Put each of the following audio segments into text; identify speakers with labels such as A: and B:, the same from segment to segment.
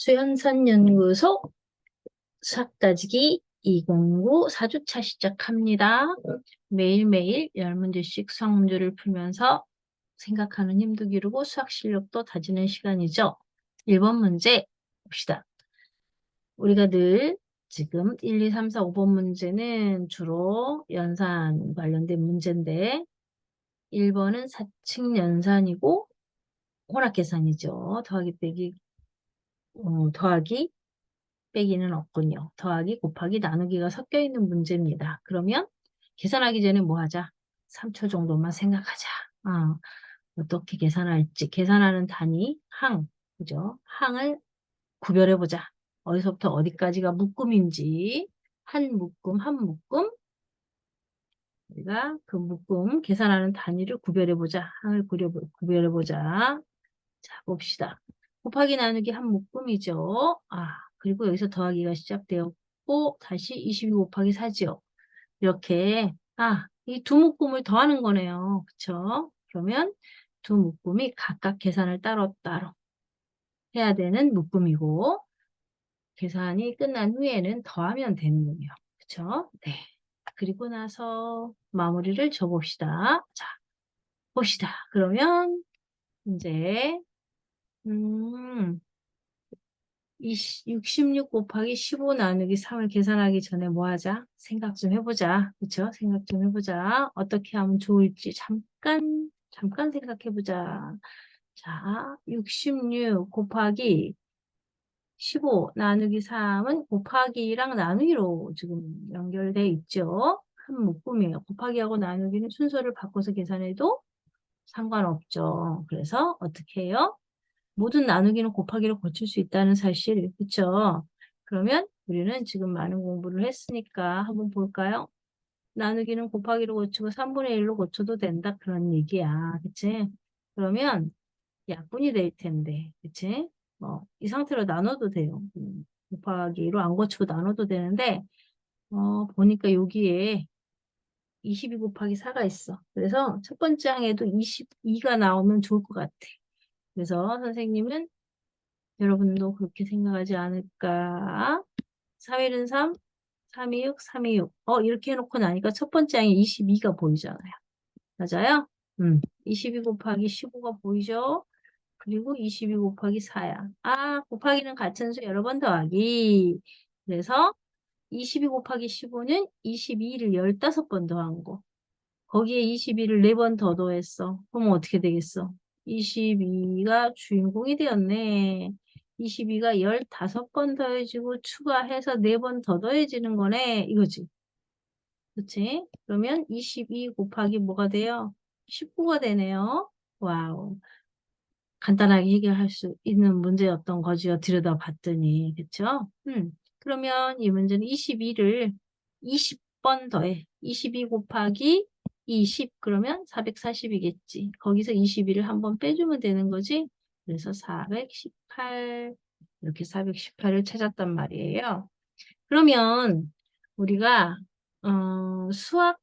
A: 수연산연구소 수학 따지기 209 4주차 시작합니다. 매일매일 10문제씩 수학 문제를 풀면서 생각하는 힘도 기르고 수학 실력도 다지는 시간이죠. 1번 문제 봅시다. 우리가 늘 지금 1, 2, 3, 4, 5번 문제는 주로 연산 관련된 문제인데 1번은 사칙 연산이고 혼합 계산이죠. 더하기 빼기 어, 더하기 빼기는 없군요. 더하기 곱하기 나누기가 섞여 있는 문제입니다. 그러면 계산하기 전에 뭐 하자? 3초 정도만 생각하자. 어, 어떻게 계산할지 계산하는 단위 항 그죠? 항을 구별해 보자. 어디서부터 어디까지가 묶음인지 한 묶음 한 묶음 우리가 그 묶음 계산하는 단위를 구별해 보자. 항을 구별해 보자. 자 봅시다. 곱하기 나누기 한 묶음이죠. 아, 그리고 여기서 더하기가 시작되었고 다시 22 곱하기 4지요. 이렇게 아, 이 두 묶음을 더하는 거네요. 그쵸? 그러면 두 묶음이 각각 계산을 따로따로 해야 되는 묶음이고 계산이 끝난 후에는 더하면 되는군요. 그쵸? 네. 그리고 나서 마무리를 줘봅시다. 자, 봅시다. 그러면 이제 음, 66 곱하기 15 나누기 3을 계산하기 전에 뭐 하자? 생각 좀 해보자. 그쵸? 생각 좀 해보자. 어떻게 하면 좋을지 잠깐, 잠깐 생각해보자. 자, 66 곱하기 15 나누기 3은 곱하기랑 나누기로 지금 연결돼 있죠. 한 묶음이에요. 곱하기하고 나누기는 순서를 바꿔서 계산해도 상관없죠. 그래서 어떻게 해요? 모든 나누기는 곱하기로 고칠 수 있다는 사실, 그쵸? 그러면 우리는 지금 많은 공부를 했으니까 한번 볼까요? 나누기는 곱하기로 고치고 3분의 1로 고쳐도 된다 그런 얘기야, 그치? 그러면 약분이 될 텐데, 그치? 뭐, 이 상태로 나눠도 돼요. 음, 곱하기로 안 고치고 나눠도 되는데, 어, 보니까 여기에 22 곱하기 4가 있어. 그래서 첫 번째 항에도 22가 나오면 좋을 것 같아. 그래서 선생님은 여러분도 그렇게 생각하지 않을까? 3일은 3, 3이 6, 3이 6. 어, 이렇게 해놓고 나니까 첫 번째 항에 22가 보이잖아요. 맞아요? 음, 22 곱하기 15가 보이죠? 그리고 22 곱하기 4야. 아, 곱하기는 같은 수 여러 번 더하기. 그래서 22 곱하기 15는 22를 15번 더한 거. 거기에 22를 4번 더 더했어. 그럼 어떻게 되겠어? 22가 주인공이 되었네. 22가 15번 더해지고 추가해서 4번 더 더해지는 거네. 이거지. 그치? 그러면 22 곱하기 뭐가 돼요? 19가 되네요. 와우. 간단하게 해결할 수 있는 문제였던 거지요. 들여다봤더니. 그쵸? 음. 그러면 이 문제는 22를 20번 더해. 22 곱하기 20 그러면 440이겠지. 거기서 21을 한번 빼주면 되는 거지. 그래서 418 이렇게 418을 찾았단 말이에요. 그러면 우리가 어, 수학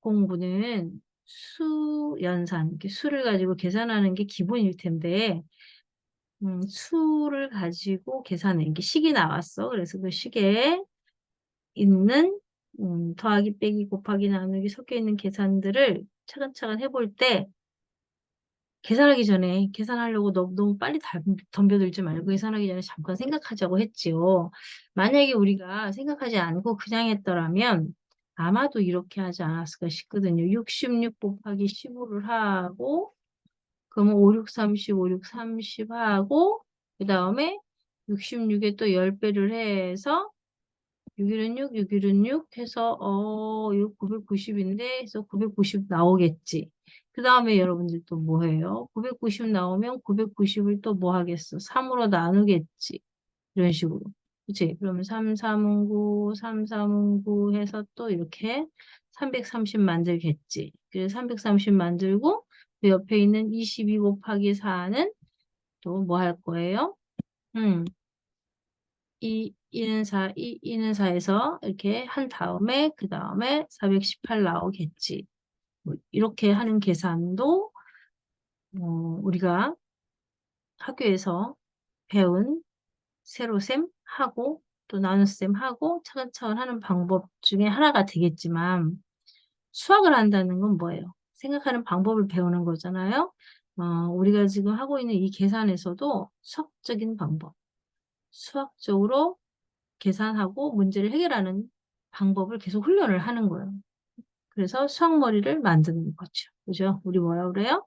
A: 공부는 수 연산, 이렇게 수를 가지고 계산하는 게 기본일 텐데 음, 수를 가지고 계산해. 이게 식이 나왔어. 그래서 그 식에 있는 음, 더하기, 빼기, 곱하기, 나누기 섞여 있는 계산들을 차근차근 해볼 때 계산하기 전에 계산하려고 너무, 너무 빨리 덤벼들지 말고 계산하기 전에 잠깐 생각하자고 했지요. 만약에 우리가 생각하지 않고 그냥 했더라면 아마도 이렇게 하지 않았을까 싶거든요. 66 곱하기 15를 하고 그러면 5, 6, 30, 5, 6, 30 하고 그 다음에 66에 또 10배를 해서 6일은 6, 6일은 6 해서 어 6, 990인데 해서 990 나오겠지. 그 다음에 여러분들 또 뭐 해요? 990 나오면 990을 또 뭐 하겠어? 3으로 나누겠지. 이런 식으로. 그치? 그러면 3, 3은 9, 3, 3은 9 해서 또 이렇게 330 만들겠지. 그래서 330 만들고 그 옆에 있는 22 곱하기 4는 또 뭐 할 거예요? 음, 이 2는 4, 이 2는 4에서 이렇게 한 다음에 그 다음에 418 나오겠지. 뭐 이렇게 하는 계산도 어, 우리가 학교에서 배운 세로셈 하고 또 나눗셈 하고 차근차근 하는 방법 중에 하나가 되겠지만 수학을 한다는 건 뭐예요? 생각하는 방법을 배우는 거잖아요. 어, 우리가 지금 하고 있는 이 계산에서도 수학적인 방법, 수학적으로 계산하고 문제를 해결하는 방법을 계속 훈련을 하는 거예요. 그래서 수학머리를 만드는 거죠. 그죠? 우리 뭐라 그래요?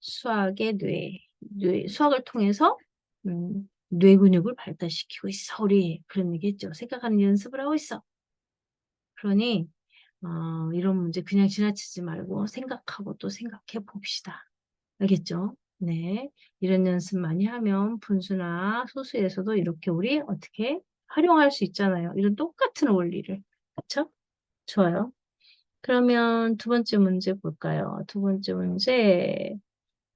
A: 수학의 뇌, 뇌 수학을 통해서 음, 뇌 근육을 발달시키고 있어. 우리 그런 얘기 했죠. 생각하는 연습을 하고 있어. 그러니 어, 이런 문제 그냥 지나치지 말고 생각하고 또 생각해 봅시다. 알겠죠? 네. 이런 연습 많이 하면 분수나 소수에서도 이렇게 우리 어떻게 활용할 수 있잖아요. 이런 똑같은 원리를. 그쵸? 좋아요. 그러면 두 번째 문제 볼까요? 두 번째 문제.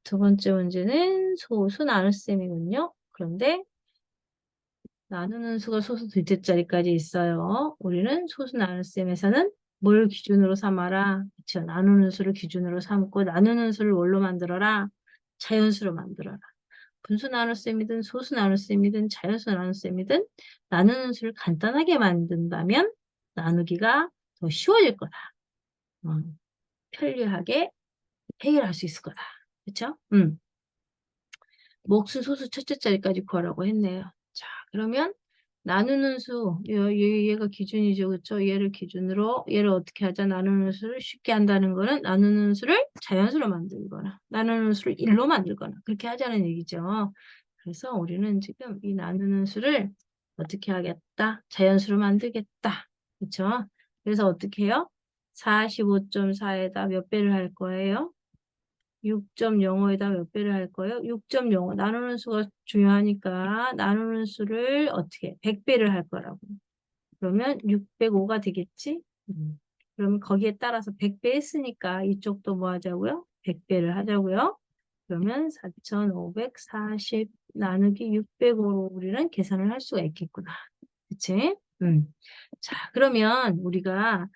A: 두 번째 문제는 소수 나눗셈이군요. 그런데 나누는 수가 소수 둘째 자리까지 있어요. 우리는 소수 나눗셈에서는 뭘 기준으로 삼아라? 그쵸? 나누는 수를 기준으로 삼고 나누는 수를 뭘로 만들어라? 자연수로 만들어라. 분수 나눗셈이든 소수 나눗셈이든 자연수 나눗셈이든 나누는 수를 간단하게 만든다면 나누기가 더 쉬워질 거다. 어, 편리하게 해결할 수 있을 거다. 그쵸? 음. 목수 소수 첫째 자리까지 구하라고 했네요. 자, 그러면 나누는 수, 얘, 얘가 기준이죠. 그쵸? 얘를 기준으로, 얘를 어떻게 하자? 나누는 수를 쉽게 한다는 거는 나누는 수를 자연수로 만들거나, 나누는 수를 1로 만들거나, 그렇게 하자는 얘기죠. 그래서 우리는 지금 이 나누는 수를 어떻게 하겠다? 자연수로 만들겠다. 그쵸? 그래서 어떻게 해요? 45.4에다 몇 배를 할 거예요? 6.05에다 몇 배를 할 거예요? 6.05 나누는 수가 중요하니까 나누는 수를 어떻게 100배를 할 거라고 그러면 605가 되겠지? 음. 그러면 거기에 따라서 100배 했으니까 이쪽도 뭐 하자고요? 100배를 하자고요. 그러면 4540 나누기 600으로 우리는 계산을 할 수가 있겠구나. 그치? 음. 자, 그러면 우리가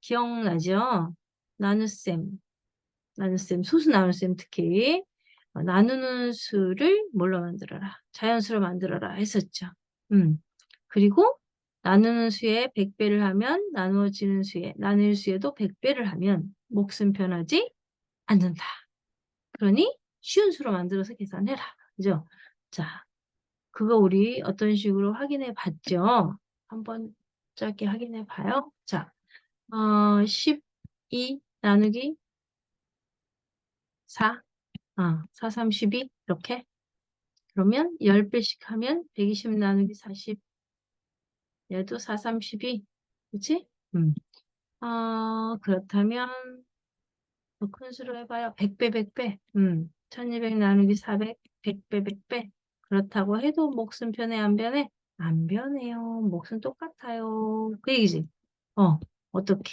A: 기억나죠? 나눗셈. 나눗셈, 소수 나눗셈 특히 어, 나누는 수를 뭘로 만들어라? 자연수로 만들어라 했었죠. 음. 그리고 나누는 수에 100배를 하면 나누어지는 수에 나눌 수에도 100배를 하면 몫은 변하지 않는다. 그러니 쉬운 수로 만들어서 계산해라. 그죠? 자, 그거 우리 어떤 식으로 확인해 봤죠? 한번 짧게 확인해 봐요. 자, 어, 12 나누기 4, 아, 4, 3, 12 이렇게 그러면 10배씩 하면 120 나누기 40 얘도 4, 3, 12 그치? 음. 어, 그렇다면 더 큰 수로 해봐요. 100배, 100배. 음. 1200 나누기 400, 100배, 100배. 그렇다고 해도 몫은 변해, 안 변해? 안 변해요. 몫은 똑같아요. 그 얘기지? 어, 어떻게?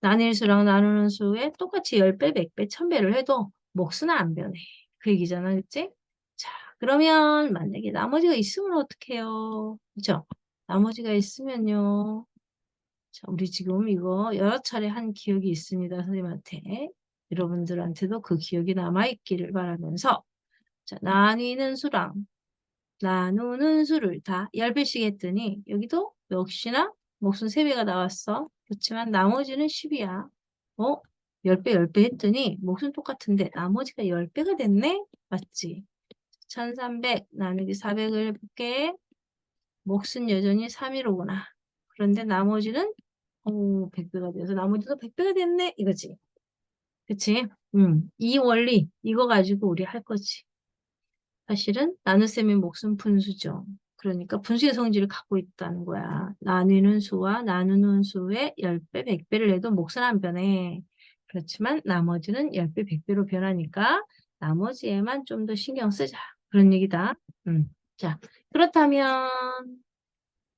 A: 나뉠 수랑 나누는 수에 똑같이 10배, 100배, 1000배를 해도 몫은 안 변해. 그 얘기잖아, 그치? 자, 그러면 만약에 나머지가 있으면 어떡해요? 그죠? 나머지가 있으면요. 자, 우리 지금 이거 여러 차례 한 기억이 있습니다, 선생님한테. 여러분들한테도 그 기억이 남아있기를 바라면서 자, 나뉘는 수랑 나누는 수를 다 10배씩 했더니 여기도 역시나 몫은 3배가 나왔어. 그렇지만 나머지는 10이야. 어? 10배, 10배 했더니 몫은 똑같은데 나머지가 10배가 됐네? 맞지? 1300 나누기 400을 해볼게. 몫은 여전히 3이로구나. 그런데 나머지는 오, 100배가 돼서 나머지도 100배가 됐네? 이거지. 그치? 음, 이 원리, 이거 가지고 우리 할 거지. 사실은 나눗셈의 몫은 분수죠. 그러니까 분수의 성질을 갖고 있다는 거야. 나누는 수와 나누는 수의 10배, 100배를 내도 몫은 안 변해. 그렇지만 나머지는 10배, 100배로 변하니까 나머지에만 좀 더 신경 쓰자. 그런 얘기다. 음. 자, 그렇다면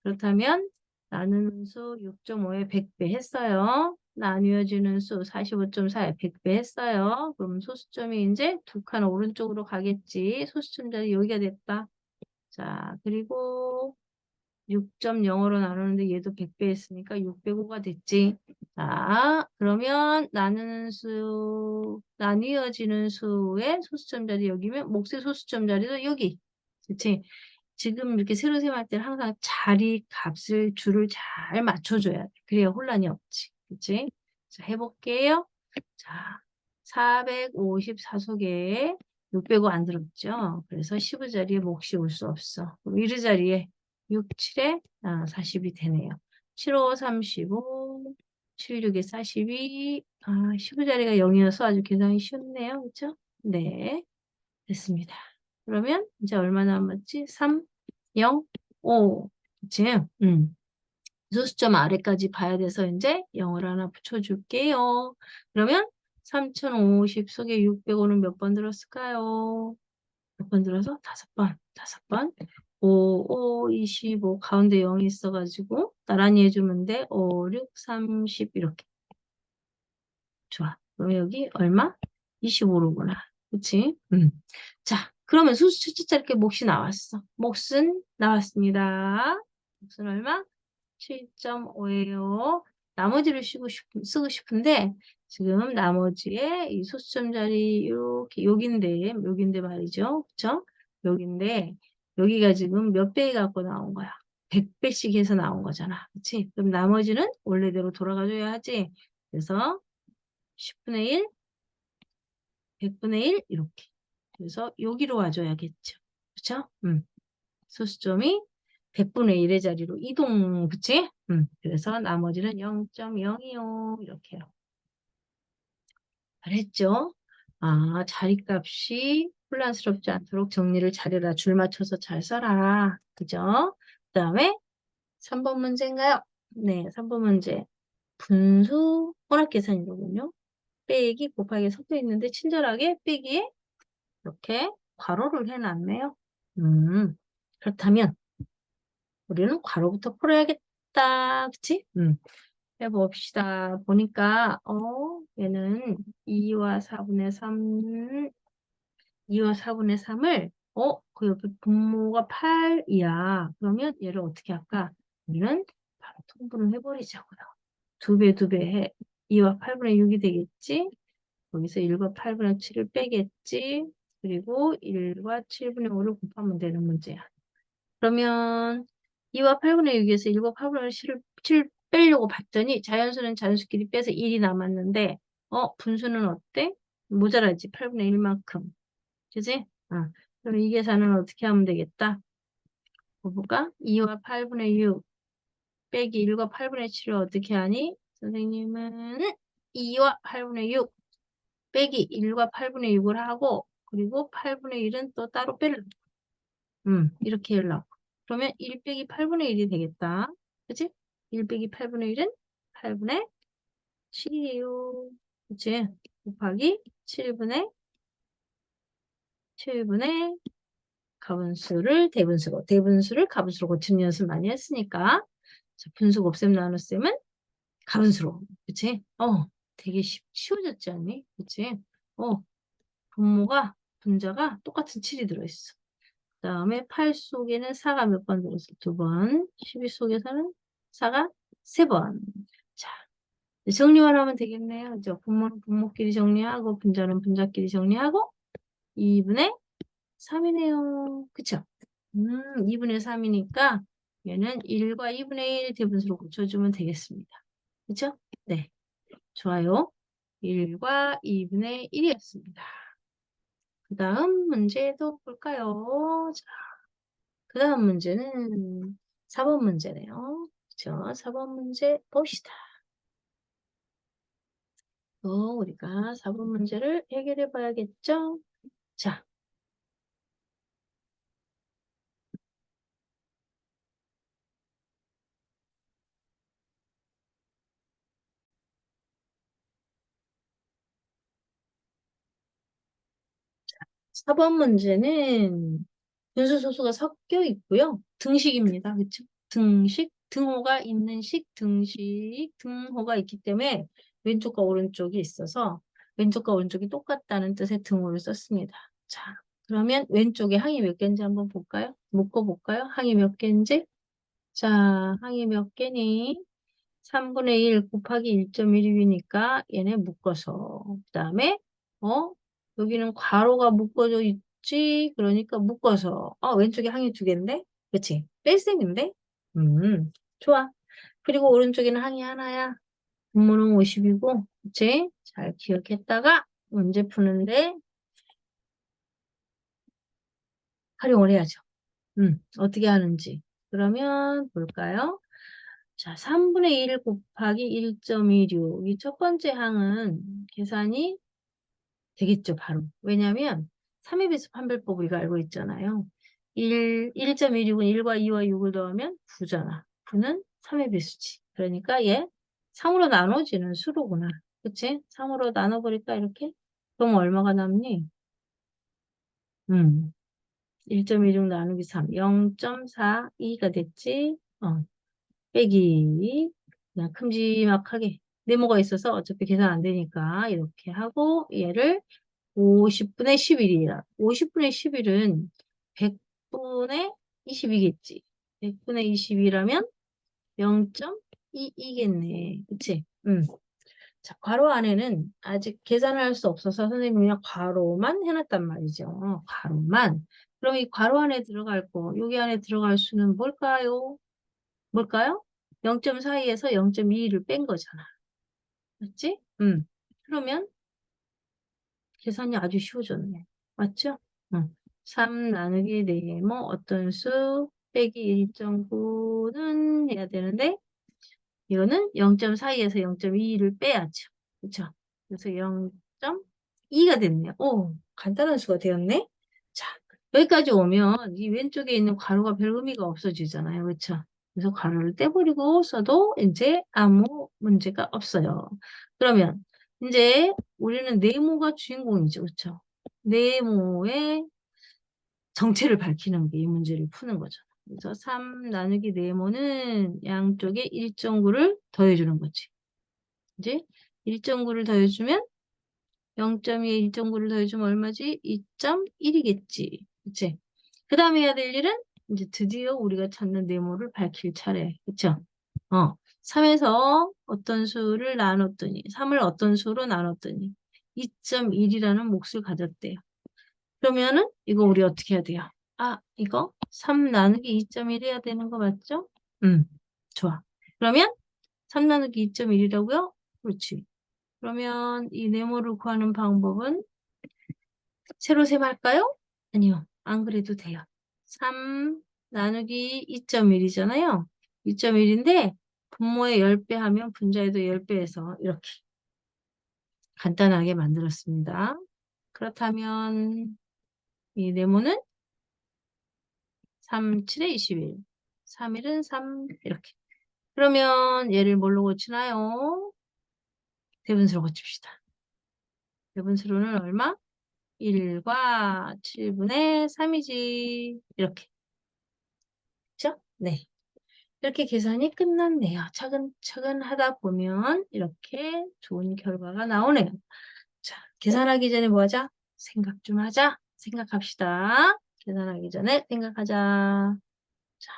A: 그렇다면 나누는 수 6.5에 100배 했어요. 나뉘어지는 수 45.4에 100배 했어요. 그럼 소수점이 이제 두 칸 오른쪽으로 가겠지. 소수점 자리 여기가 됐다. 자, 그리고 6.0으로 나누는데 얘도 100배 했으니까 605가 됐지. 자, 그러면 나누는 수, 나뉘어지는 수의 소수점 자리 여기면 몫의 소수점 자리도 여기. 그치? 지금 이렇게 세로 셈할 때는 항상 자리 값을 줄을 잘 맞춰줘야 돼. 그래야 혼란이 없지. 그치? 자, 해볼게요. 자, 454속에 605 안 들었죠? 그래서 15 자리에 몫이 올 수 없어. 그럼 1의 자리에 6, 7에 아, 40이 되네요. 7, 5, 35, 7, 6에 42, 아, 15 자리가 0이어서 아주 계산이 쉬웠네요. 그쵸? 네. 됐습니다. 그러면 이제 얼마 남았지? 3, 0, 5. 그치? 음. 소수점 아래까지 봐야 돼서 이제 0을 하나 붙여줄게요. 그러면 3050 속에 605는 몇 번 들었을까요? 몇 번 들어서? 다섯 번. 다섯 번. 5, 5, 25 가운데 0이 있어가지고 나란히 해주면 돼. 5, 6, 30 이렇게. 좋아. 그럼 여기 얼마? 25로구나. 그치? 음. 자, 그러면 수수 첫째 이렇게 몫이 나왔어. 몫은 나왔습니다. 몫은 얼마? 7.5예요. 나머지를 쓰고, 싶, 쓰고 싶은데 지금 나머지에 이 소수점 자리 이렇게 여긴데 여긴데 말이죠. 그쵸? 여긴데 여기가 지금 몇 배 갖고 나온 거야? 100배씩 해서 나온 거잖아. 그치? 그럼 나머지는 원래대로 돌아가줘야 하지. 그래서 10분의 1, 100분의 1 이렇게. 그래서 여기로 와줘야겠죠. 그쵸? 음. 소수점이 100분의 1의 자리로 이동, 그치? 음. 그래서 나머지는 0.0이요. 이렇게요. 잘했죠? 아, 자리값이 혼란스럽지 않도록 정리를 잘해라. 줄 맞춰서 잘 써라. 그죠? 그 다음에 3번 문제인가요? 네, 3번 문제. 분수 혼합 계산이로군요. 빼기 곱하기 섞여 있는데 친절하게 빼기에 이렇게 괄호를 해놨네요. 음, 그렇다면 우리는 괄호부터 풀어야겠다. 그치? 음. 해봅시다. 보니까 어 얘는 2와 4분의 3 2와 4분의 3을 어? 그 옆에 분모가 8이야. 그러면 얘를 어떻게 할까? 우리는 바로 통분을 해버리자고요. 두 배, 두 배 해. 2와 8분의 6이 되겠지? 여기서 1과 8분의 7을 빼겠지? 그리고 1과 7분의 5를 곱하면 되는 문제야. 그러면 2와 8분의 6에서 1과 8분의 7을 7 빼려고 봤더니 자연수는 자연수끼리 빼서 1이 남았는데 어 분수는 어때? 모자라지 8분의 1만큼 그지? 어. 그럼 이 계산은 어떻게 하면 되겠다? 볼까? 2와 8분의 6 빼기 1과 8분의 7을 어떻게 하니? 선생님은 2와 8분의 6 빼기 1과 8분의 6을 하고 그리고 8분의 1은 또 따로 빼려고 음, 이렇게 하려고 그러면 1 빼기 8분의 1이 되겠다 그치? 1 빼기 8분의 1은 8분의 7이에요 그치? 곱하기 7분의 7분의 가분수를 대분수로 대분수를 가분수로 고치는 연습 많이 했으니까 자, 분수 곱셈 나눗셈은 가분수로 그치? 어 되게 쉬, 쉬워졌지 않니? 그치? 어 분모가 분자가 똑같은 7이 들어있어 그 다음에 8 속에는 4가 몇 번 들어있어? 두 번. 12 속에서는 4가 세 번. 자, 정리만 하면 되겠네요. 저 분모는 분모끼리 정리하고 분자는 분자끼리 정리하고 2분의 3이네요. 그쵸? 음, 2분의 3이니까 얘는 1과 2분의 1 대분수로 고쳐주면 되겠습니다. 그쵸? 네. 좋아요. 1과 2분의 1이었습니다. 그 다음 문제도 볼까요? 자, 그 다음 문제는 4번 문제네요. 그쵸? 4번 문제 봅시다. 어, 우리가 4번 문제를 해결해 봐야겠죠? 자. 자, 4번 문제는 분수 소수가 섞여 있고요. 등식입니다. 그쵸? 등식, 등호가 있는 식, 등식, 등호가 있기 때문에 왼쪽과 오른쪽이 있어서 왼쪽과 오른쪽이 똑같다는 뜻의 등호를 썼습니다. 자, 그러면 왼쪽에 항이 몇 개인지 한번 볼까요? 묶어볼까요? 항이 몇 개인지? 자, 항이 몇 개니? 3분의 1 곱하기 1.1이니까 얘네 묶어서 그 다음에 어? 여기는 괄호가 묶어져 없지? 그러니까 묶어서. 어, 왼쪽에 항이 두 개인데? 그치? 뺄셈인데? 음, 좋아. 그리고 오른쪽에는 항이 하나야. 분모는 50이고, 그치? 잘 기억했다가 문제 푸는데 활용을 해야죠. 음, 어떻게 하는지. 그러면 볼까요? 자, 3분의 1 곱하기 1.16. 이 첫 번째 항은 계산이 되겠죠, 바로. 왜냐면 3의 배수 판별법 우리가 알고 있잖아요. 1, 1.16은 1과 2와 6을 더하면 9잖아. 9는 3의 배수지. 그러니까 얘 3으로 나눠지는 수로구나. 그치? 3으로 나눠버릴까, 이렇게? 그럼 얼마가 남니? 음, 1.16 나누기 3, 0.42가 됐지? 어, 빼기, 그냥 큼지막하게. 네모가 있어서 어차피 계산 안 되니까 이렇게 하고 얘를 50분의 11이라. 50분의 11은 100분의 20이겠지. 100분의 20이라면 0.2이겠네. 그치? 응. 자, 괄호 안에는 아직 계산을 할 수 없어서 선생님이 그냥 괄호만 해놨단 말이죠. 괄호만. 그럼 이 괄호 안에 들어갈 거, 여기 안에 들어갈 수는 뭘까요? 뭘까요? 0.42에서 0.22를 뺀 거잖아. 맞지? 응. 그러면 계산이 아주 쉬워졌네. 맞죠? 응. 3 나누기 네모 어떤 수 빼기 1.9는 해야 되는데 이거는 0.42에서 0.22를 빼야죠. 그렇죠? 그래서 0.2가 됐네요. 오, 간단한 수가 되었네. 자, 여기까지 오면 이 왼쪽에 있는 괄호가 별 의미가 없어지잖아요. 그렇죠? 그래서 괄호를 떼버리고 써도 이제 아무 문제가 없어요. 그러면 이제 우리는 네모가 주인공이죠. 그렇죠? 네모의 정체를 밝히는 게 이 문제를 푸는 거죠. 그래서 3 나누기 네모는 양쪽에 1.9를 더해주는 거지. 이제 1.9를 더해주면 0.2에 1.9를 더해주면 얼마지? 2.1이겠지. 그치? 그 다음에 해야 될 일은 이제 드디어 우리가 찾는 네모를 밝힐 차례. 그쵸? 어. 3에서 어떤 수를 나눴더니 3을 어떤 수로 나눴더니 2.1이라는 몫을 가졌대요. 그러면은 이거 우리 어떻게 해야 돼요? 아, 이거 3 나누기 2.1 해야 되는 거 맞죠? 음, 좋아. 그러면 3 나누기 2.1이라고요? 그렇지. 그러면 이 네모를 구하는 방법은 세로 셈할까요? 아니요. 안 그래도 돼요. 3 나누기 2.1이잖아요. 2.1인데 분모에 10배 하면 분자에도 10배해서 이렇게 간단하게 만들었습니다. 그렇다면 이 네모는 3, 7에 21. 3일은 3 이렇게. 그러면 얘를 뭘로 고치나요? 대분수로 고칩시다. 대분수로는 얼마? 1과 7분의 3이지. 이렇게. 그쵸? 네. 이렇게 계산이 끝났네요. 차근차근 하다 보면 이렇게 좋은 결과가 나오네요. 자, 계산하기 전에 뭐 하자? 생각 좀 하자. 생각합시다. 계산하기 전에 생각하자. 자,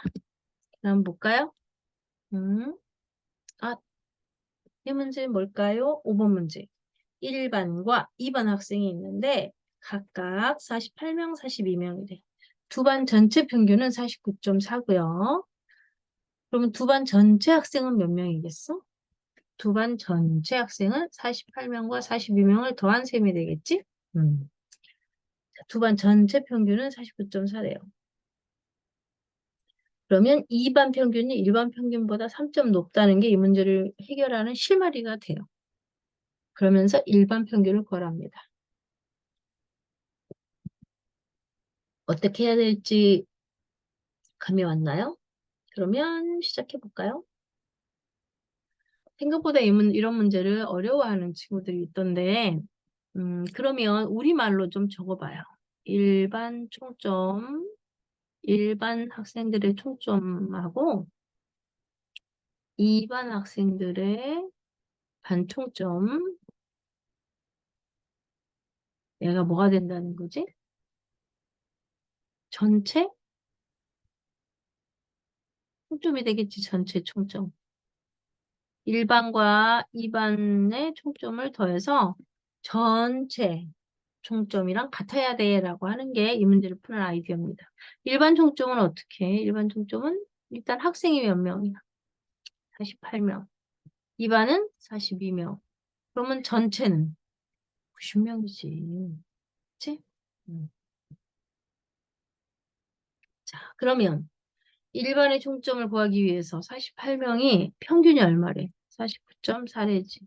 A: 그럼 볼까요? 음, 아, 이 문제 뭘까요? 5번 문제. 1반과 2반 학생이 있는데 각각 48명, 42명이래. 두 반 전체 평균은 49.4고요. 그러면 두 반 전체 학생은 몇 명이겠어? 두 반 전체 학생은 48명과 42명을 더한 셈이 되겠지? 음. 두반 전체 평균은 49.4래요. 그러면 2반 평균이 1반 평균보다 3점 높다는 게 이 문제를 해결하는 실마리가 돼요. 그러면서 1반 평균을 구하랍니다. 어떻게 해야 될지 감이 왔나요? 그러면 시작해 볼까요? 생각보다 이런 문제를 어려워하는 친구들이 있던데 음, 그러면 우리말로 좀 적어봐요. 일반 총점, 일반 학생들의 총점하고 2반 학생들의 반총점 얘가 뭐가 된다는 거지? 전체? 총점이 되겠지, 전체 총점. 1반과 2반의 총점을 더해서 전체 총점이랑 같아야 돼 라고 하는 게 이 문제를 푸는 아이디어입니다. 일반 총점은 어떻게 해? 일반 총점은 일단 학생이 몇 명이야? 48명. 2반은 42명. 그러면 전체는 90명이지. 그치? 음. 자, 그러면 1반의 총점을 구하기 위해서 48명이 평균이 얼마래? 49.4래지.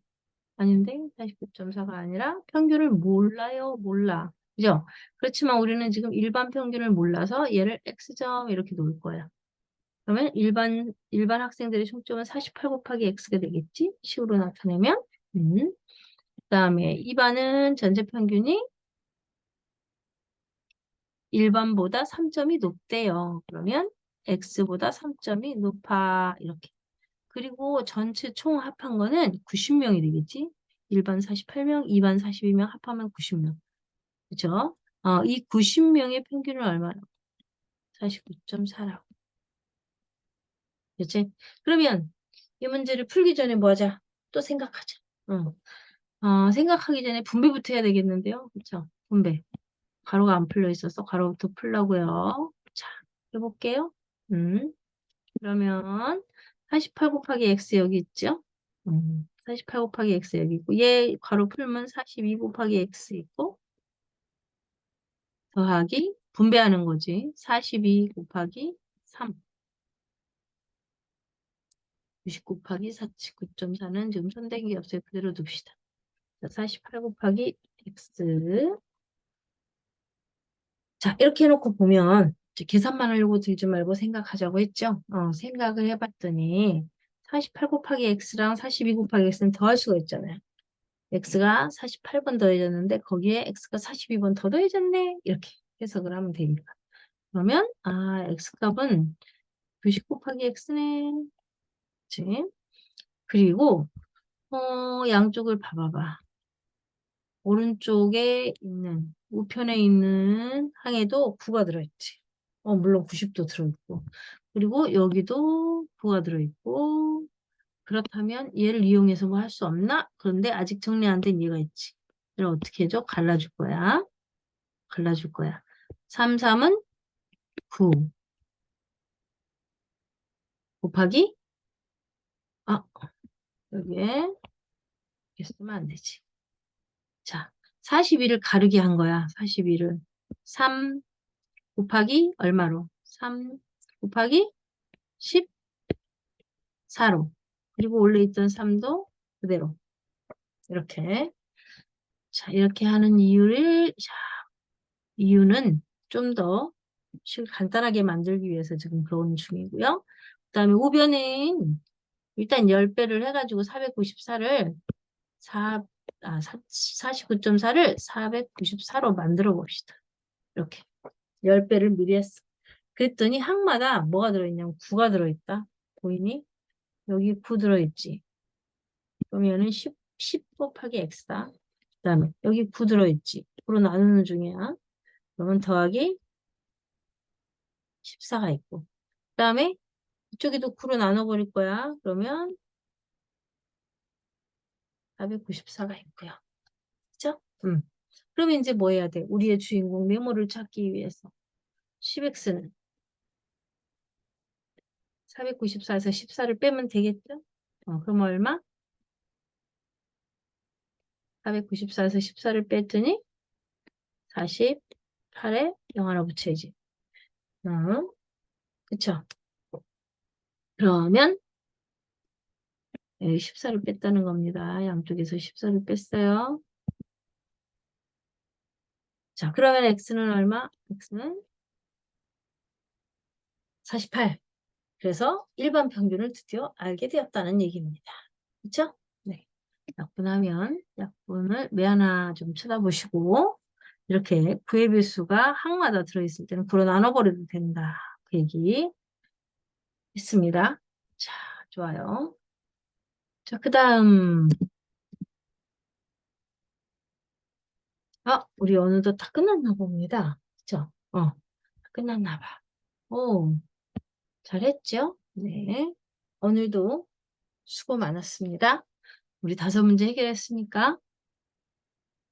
A: 아닌데 49.4가 아니라 평균을 몰라요. 몰라. 그죠? 그렇지만 우리는 지금 일반 평균을 몰라서 얘를 x점 이렇게 놓을 거야. 그러면 일반 일반 학생들의 총점은 48 곱하기 x가 되겠지? 식으로 나타내면 음. 그 다음에 2반은 전체 평균이 일반보다 3점이 높대요. 그러면 x보다 3점이 높아 이렇게. 그리고 전체 총 합한 거는 90명이 되겠지? 1반 48명, 2반 42명 합하면 90명. 그죠? 어, 이 90명의 평균은 얼마나? 49.4라고. 그치? 그러면 이 문제를 풀기 전에 뭐 하자? 또 생각하자. 어. 어, 생각하기 전에 분배부터 해야 되겠는데요. 그쵸? 분배. 가로가 안 풀려 있어서 가로부터 풀라고요. 자, 해볼게요. 음. 그러면 48 곱하기 x 여기 있죠? 음, 48 곱하기 x 여기 있고 얘 가로 풀면 42 곱하기 x 있고 더하기 분배하는 거지. 42 곱하기 3 90 곱하기 49.4는 지금 선택이 없어요. 그대로 둡시다. 48 곱하기 x 자 이렇게 해놓고 보면 계산만 하려고 들지 말고 생각하자고 했죠. 어, 생각을 해봤더니 48 곱하기 x랑 42 곱하기 x는 더할 수가 있잖아요. x가 48번 더해졌는데 거기에 x가 42번 더 더해졌네. 이렇게 해석을 하면 되니까. 그러면 아 x값은 90 곱하기 x네. 그치? 그리고 어, 양쪽을 봐봐봐. 오른쪽에 있는 우편에 있는 항에도 9가 들어있지. 어, 물론 90도 들어있고. 그리고 여기도 9가 들어있고. 그렇다면 얘를 이용해서 뭐 할 수 없나? 그런데 아직 정리 안 된 얘가 있지. 이걸 어떻게 해줘? 갈라줄 거야. 갈라줄 거야. 3, 3은 9. 곱하기 아, 여기에 이렇게 쓰면 안 되지. 자, 42를 가르게 한 거야. 42를. 3 곱하기 얼마로? 3 곱하기 14로. 그리고 원래 있던 3도 그대로. 이렇게. 자, 이렇게 하는 이유를, 자, 이유는 좀 더 간단하게 만들기 위해서 지금 그런 중이고요. 그 다음에 우변은 일단 10배를 해가지고 494를 4, 아, 49.4를 494로 만들어 봅시다. 이렇게 10배를 미리 했어. 그랬더니 항마다 뭐가 들어있냐면 9가 들어있다. 보이니? 여기 9 들어있지. 그러면은 10, 10 곱하기 x다. 그 다음에 여기 9 들어있지. 9로 나누는 중이야. 그러면 더하기 14가 있고. 그 다음에 이쪽에도 9로 나눠버릴 거야. 그러면 494가 있고요. 그죠? 음. 그럼 이제 뭐 해야 돼? 우리의 주인공 메모를 찾기 위해서 10x는 494에서 14를 빼면 되겠죠? 어, 그럼 얼마? 494에서 14를 뺐더니 48에 0 하나 붙여야지. 어, 그쵸? 그러면 14를 뺐다는 겁니다. 양쪽에서 14를 뺐어요. 자, 그러면 x는 얼마? x는 48. 그래서 일반 평균을 드디어 알게 되었다는 얘기입니다. 그렇죠? 네. 약분하면 약분을 매 하나 좀 쳐다보시고 이렇게 구의 배수가 항마다 들어있을 때는 구로 나눠버려도 된다. 그 얘기 있습니다. 자, 좋아요. 자, 그 다음. 아, 우리 어느덧 다 끝났나 봅니다. 그쵸? 어, 끝났나 봐. 오, 잘했죠? 네. 오늘도 수고 많았습니다. 우리 다섯 문제 해결했으니까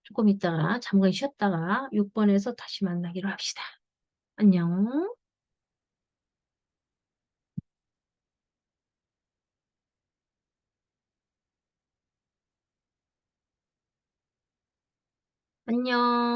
A: 조금 있다가 잠깐 쉬었다가 6번에서 다시 만나기로 합시다. 안녕. 안녕.